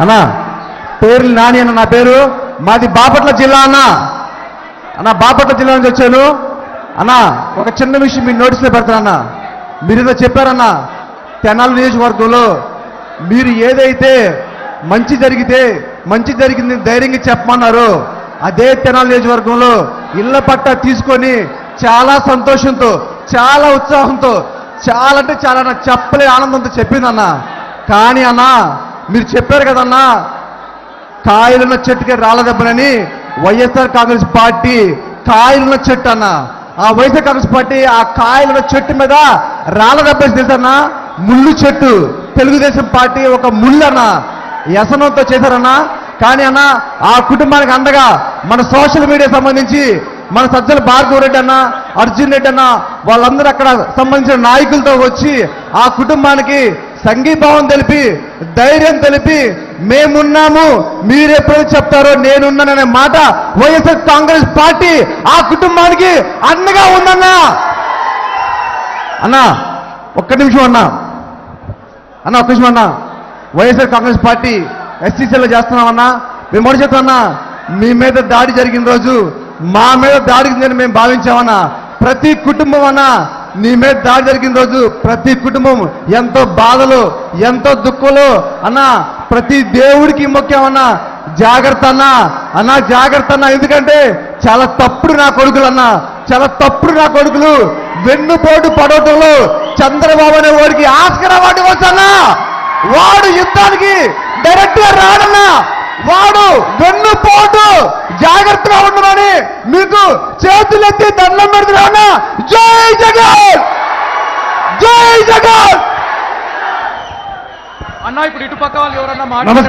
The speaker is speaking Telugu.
అన్నా పేరు నాని అన్న నా పేరు? మాది బాపట్ల జిల్లా అన్న. అన్న బాపట్ల జిల్లా నుంచి వచ్చాను. అన్న ఒక చిన్న విషయం మీరు నోటీసులో పెడతానన్నా మీరు ఏదో చెప్పారన్నా తెనాలి నియోజకవర్గంలో మీరు ఏదైతే మంచి జరిగితే మంచి జరిగింది ధైర్యంగా చెప్పమన్నారు అదే తెనాలి నియోజకవర్గంలో ఇళ్ళ పట్ట తీసుకొని చాలా సంతోషంతో చాలా ఉత్సాహంతో చాలా అంటే చాలా చెప్పలే ఆనందంతో చెప్పిందన్న. కానీ అన్నా మీరు చెప్పారు కదన్నా? కాయలున్న చెట్టుకి రాళ్ళ దెబ్బలని వైఎస్ఆర్ కాంగ్రెస్ పార్టీ కాయలున్న చెట్టు అన్న. ఆ వైఎస్ఆర్ కాంగ్రెస్ పార్టీ ఆ కాయలున్న చెట్టు మీద రాళ్ళ దెబ్బలు తెలుసన్నా? ముళ్ళు చెట్టు. తెలుగుదేశం పార్టీ ఒక ముళ్ళు అన్న. వ్యసనంతో చేశారన్నా. కానీ అన్న ఆ కుటుంబానికి అండగా మన సోషల్ మీడియా సంబంధించి మన సజ్జల భార్గవ రెడ్డి అన్న అర్జున్ రెడ్డి అన్న వాళ్ళందరూ అక్కడ సంబంధించిన నాయకులతో వచ్చి ఆ కుటుంబానికి సంఘీభావం తెలిపి ధైర్యం తెలిపి మేమున్నాము మీరు చెప్తారో నేనున్నాననే మాట వైఎస్ఆర్ కాంగ్రెస్ పార్టీ ఆ కుటుంబానికి అన్నగా ఉందన్నా. అన్నా ఒక్క నిమిషం అన్నా. అన్న ఒక్క నిమిషం అన్నా. వైఎస్ఆర్ కాంగ్రెస్ పార్టీ ఎస్సీసీలో చేస్తున్నామన్నా. మేము మొదటి చెప్తున్నా మీ మీద దాడి జరిగిన రోజు మా మీద దాడి జరిగిందని మేము భావించామన్నా. ప్రతి కుటుంబం అన్నా నీ మీద దాడి జరిగిన రోజు ప్రతి కుటుంబం ఎంతో బాధలు ఎంతో దుఃఖంలో. అన్నా ప్రతి దేవుడికి ముఖ్యమన్నా జాగ్రత్త అన్నా. అన్నా జాగ్రత్త అన్నా. ఎందుకంటే చాలా తప్పుడు నా కొడుకులు అన్నా. చాలా తప్పుడు నా కొడుకులు. వెన్నుపోటు పడవటంలో చంద్రబాబు అనే వాడికి ఆస్కర్ అవార్డు వచ్చన్నా వాడు యుద్ధానికి డైరెక్ట్గా రాడన్నా. వాడు వెన్నుపోటు జాగ్రత్తగా ఉండమని మీకు చేతులెత్తి దండం పెడుతున్నా జై జగన్! జై జగన్! అన్న ఇప్పుడు ఇటు పక్క వాళ్ళు ఎవరన్నా నమస్కారం.